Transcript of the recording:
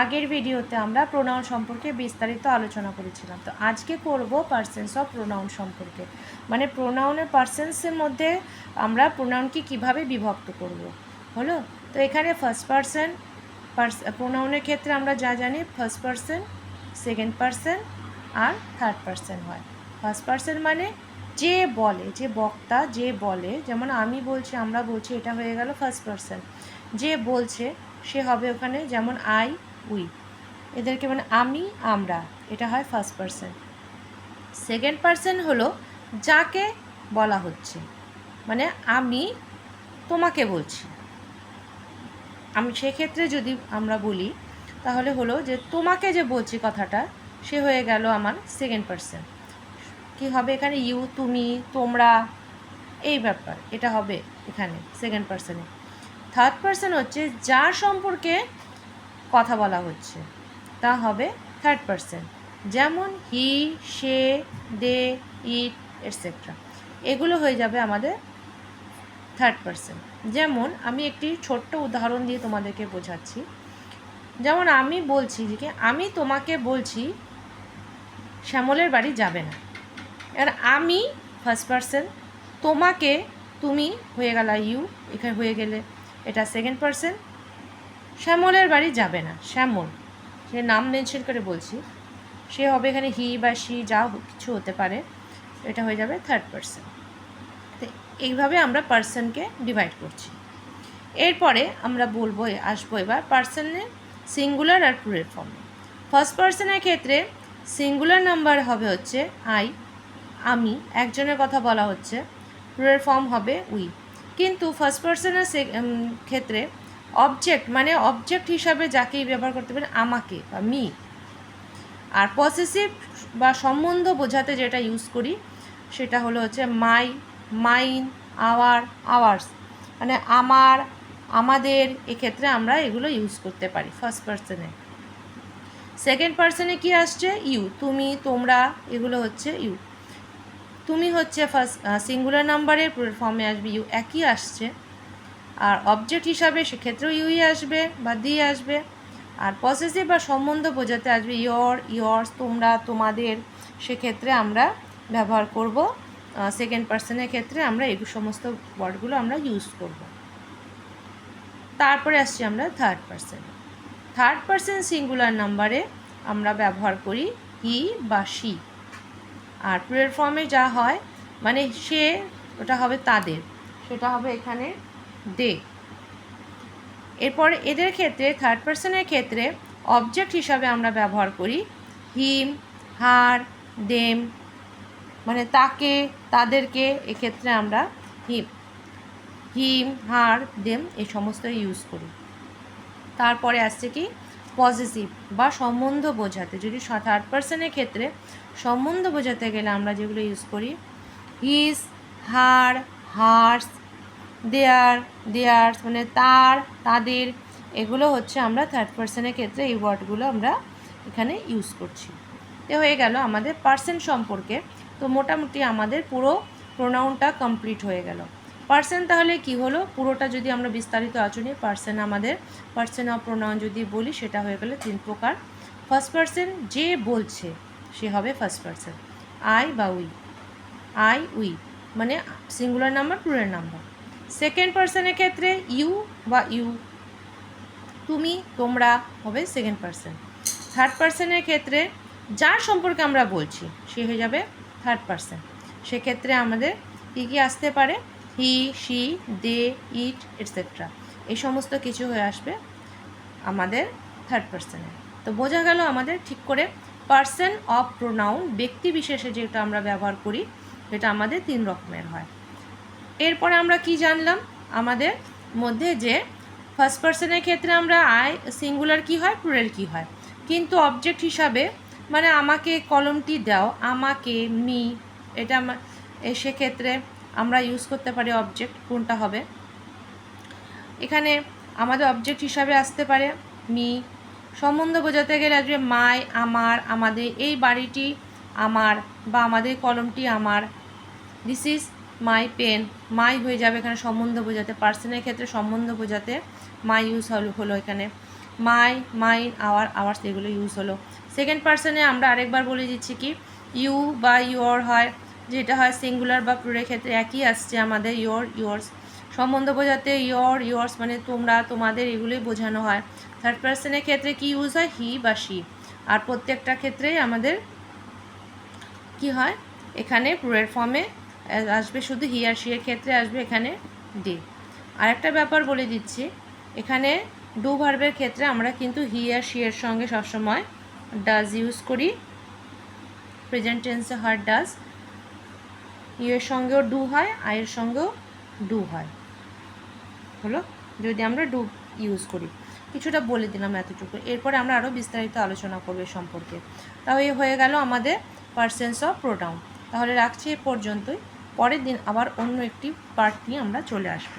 আগের ভিডিওতে আমরা প্রোনাউন সম্পর্কে বিস্তারিত আলোচনা করেছিলাম। তো আজকে করব পার্সেন্স অফ প্রোনাউন সম্পর্কে। মানে প্রোনাউনের পার্সেন্সের মধ্যে আমরা প্রোনাউনকে কীভাবে বিভক্ত করব। হলো? তো এখানে ফার্স্ট পার্সন প্রোনাউনের ক্ষেত্রে আমরা যা জানি ফার্স্ট পার্সন সেকেন্ড পার্সন আর থার্ড পার্সন হয়। ফার্স্ট পার্সন মানে যে বলে, যে বক্তা যে বলে, যেমন আমি বলছি, আমরা বলছি, এটা হয়ে গেল ফার্স্ট পার্সন যে বলছে, সে হবে ওখানে যেমন আই উই এদেরকে মানে আমি, আমরা। এটা হয় ফার্স্ট পার্সন সেকেন্ড পার্সন হলো যাকে বলা হচ্ছে। মানে আমি তোমাকে বলছি। আমি সেক্ষেত্রে যদি আমরা বলি, তাহলে হলো যে তোমাকে যে বলছি কথাটা, সে হয়ে গেল আমার সেকেন্ড পার্সন কি হবে এখানে? ইউ তুমি, তোমরা, এই ব্যাপার। এটা হবে এখানে সেকেন্ড পার্সনে থার্ড পার্সন হচ্ছে যার সম্পর্কে কথা বলা হচ্ছে, তা হবে থার্ড পার্সন যেমন হি সে দে ইট এটসেট্রা এগুলো হয়ে যাবে আমাদের থার্ড পার্সন যেমন আমি একটি ছোট্ট উদাহরণ দিয়ে তোমাদেরকে বোঝাচ্ছি। যেমন আমি বলছি যে আমি তোমাকে বলছি, শ্যামলের বাড়ি যাবে না। আর আমি ফার্স্ট পার্সন তোমাকে, তুমি হয়ে গেল ইউ এখানে হয়ে গেলে এটা সেকেন্ড পার্সন শ্যামলের বাড়ি যাবে না, শ্যামল। সে নাম মেনশন করে বলছি। সে হবে এখানে হি বা সি যা কিছু হতে পারে। এটা হয়ে যাবে থার্ড পার্সন এইভাবে আমরা পার্সনকে ডিভাইড করছি। এরপরে আমরা বলব, আসব এবার পার্সনের সিঙ্গুলার আর প্লুরাল ফর্মে ফার্স্ট পার্সনের ক্ষেত্রে সিঙ্গুলার নাম্বার হবে হচ্ছে আই আমি। একজনের কথা বলা হচ্ছে। প্লুরাল ফর্ম হবে উই কিন্তু ফার্স্ট পার্সনের ক্ষেত্রে অবজেক্ট মানে অবজেক্ট হিসাবে যাকেই ব্যবহার করতে পারেন, আমাকে বা মি আর পসেসিভ বা সম্বন্ধ বোঝাতে যেটা ইউজ করি, সেটা হলো হচ্ছে মাই মাইন আওয়ার আওয়ার্স মানে আমার, আমাদের, এক্ষেত্রে আমরা এগুলো ইউজ করতে পারি ফার্স্ট পার্সনে সেকেন্ড পার্সনে কি আসছে? ইউ তুমি, তোমরা, এগুলো হচ্ছে ইউ তুমি হচ্ছে ফার্স্ট সিঙ্গুলার নাম্বারের ফর্মে আসবে ইউ একই আসছে। আর অবজেক্ট হিসাবে সেক্ষেত্রেও ইউই আসবে বা দিয়ে আসবে। আর পসেসিভ বা সম্বন্ধ বোঝাতে আসবে ইয়র ইয়র্স তোমরা, তোমাদের। সেক্ষেত্রে আমরা ব্যবহার করব সেকেন্ড পার্সনের ক্ষেত্রে আমরা এই সমস্ত ওয়ার্ডগুলো আমরা ইউজ করব। তারপরে আসছি আমরা third person third person singular নাম্বারে আমরা ব্যবহার করি হি বা সি আর প্লুরাল ফর্মে যা হয় মানে সে, ওটা হবে তাদের। সেটা হবে এখানে দে। এরপর এদের ক্ষেত্রে থার্ড পার্সনের ক্ষেত্রে অবজেক্ট হিসাবে আমরা ব্যবহার করি হিম হার দেম মানে তাকে, তাদেরকে, এক্ষেত্রে আমরা হিম হিম হার দেম এই সমস্ত ইউজ করি। তারপরে আসছে কি? পজিটিভ বা সম্বন্ধ বোঝাতে। যদি থার্ড পার্সনের ক্ষেত্রে সম্বন্ধ বোঝাতে গেলে আমরা যেগুলো ইউজ করি হিস হার হার্স দেয়ার দেয়ার্স মানে তার, তাদের, এগুলো হচ্ছে আমরা থার্ড পার্সনের ক্ষেত্রে এই ওয়ার্ডগুলো আমরা এখানে ইউজ করছি। এ হয়ে গেল আমাদের পার্সন সম্পর্কে। তো মোটামুটি আমাদের পুরো প্রোনাউনটা কমপ্লিট হয়ে গেল। পার্সন তাহলে কি হলো? পুরোটা যদি আমরা বিস্তারিত আচরণে পার্সন আমাদের পার্সন অফ প্রোনাউন যদি বলি, সেটা হয়ে গেলে তিন প্রকার। ফার্স্ট পার্সন যে বলছে, সে হবে ফার্স্ট পার্সন আই বা উই আই উই মানে singular number plural number second পার্সনের ক্ষেত্রে ইউ বা ইউ। তুমি, তোমরা হবে সেকেন্ড পার্সন। থার্ড পার্সনের ক্ষেত্রে যার সম্পর্কে আমরা বলছি, সে হয়ে যাবে থার্ড পার্সন। সেক্ষেত্রে আমাদের কী কী আসতে পারে? হি, শি, দে, ইট এটসেট্রা এই সমস্ত কিছু হয়ে আসবে আমাদের থার্ড পার্সনে। তো বোঝা গেল আমাদের ঠিক করে পার্সন অফ প্রোনাউন, ব্যক্তি বিশেষে যেটা আমরা ব্যবহার করি সেটা আমাদের তিন রকমের হয়। এরপরে আমরা কি জানলাম? আমাদের মধ্যে যে ফার্স্ট পার্সনের ক্ষেত্রে আমরা আই সিঙ্গুলার কি হয়? প্লুরাল কি হয়? কিন্তু অবজেক্ট হিসাবে মানে আমাকে কলমটি দাও, আমাকে মি এটা আমার সেক্ষেত্রে আমরা ইউজ করতে পারি অবজেক্ট কোনটা হবে? এখানে আমাদের অবজেক্ট হিসাবে আসতে পারে মি সম্বন্ধ বোঝাতে গেলে আসবে মাই আমার, আমাদের এই বাড়িটি আমার বা আমাদের কলমটি আমার। This is my pen my হয়ে যাবে এখানে সম্বন্ধ বোঝাতে পার্সনের ক্ষেত্রে সম্বন্ধ বোঝাতে মাই ইউজ হলো হলো এখানে। মাই মাইন আওয়ার আওয়ার্স এগুলো ইউজ হলো। সেকেন্ড পার্সনে আমরা আরেকবার বলে দিচ্ছি কি ইউ বা ইউর হয়, যেটা হয় সিঙ্গুলার বা প্লুরের ক্ষেত্রে একই আসছে আমাদের ইয়োর ইয়োর্স সম্বন্ধ বোঝাতে ইয়োর ইয়োর্স মানে তোমরা, তোমাদের এগুলোই বোঝানো হয়। থার্ড পার্সনের ক্ষেত্রে কি ইউজ হয় হি বা শি আর প্রত্যেকটা ক্ষেত্রেই আমাদের কি হয়, এখানে প্লুরের ফর্মে আসবে শুধু হি আর শি এর ক্ষেত্রে আসবে এখানে ডি আরেকটা ব্যাপার বলে দিচ্ছি, এখানে ডু ভার্বের ক্ষেত্রে আমরা কিন্তু হি আর শি এর সঙ্গে সবসময় ডাজ ইউজ করি প্রেজেন্ট টেন্সে হয় ডাজ ইউ এর সঙ্গেও ডু হয় আয়ের সঙ্গেও ডু হয়। হলো? যদি আমরা ডু ইউজ করি। কিছুটা বলে দিলাম এতটুকু। এরপরে আমরা আরও বিস্তারিত আলোচনা করব সম্পর্কে। তাহলে হয়ে গেল আমাদের পার্সেন্স অফ প্রোটাউন তাহলে রাখছি এ পর্যন্তই। পরের দিন আবার অন্য একটি পার্ট নিয়ে আমরা চলে আসব।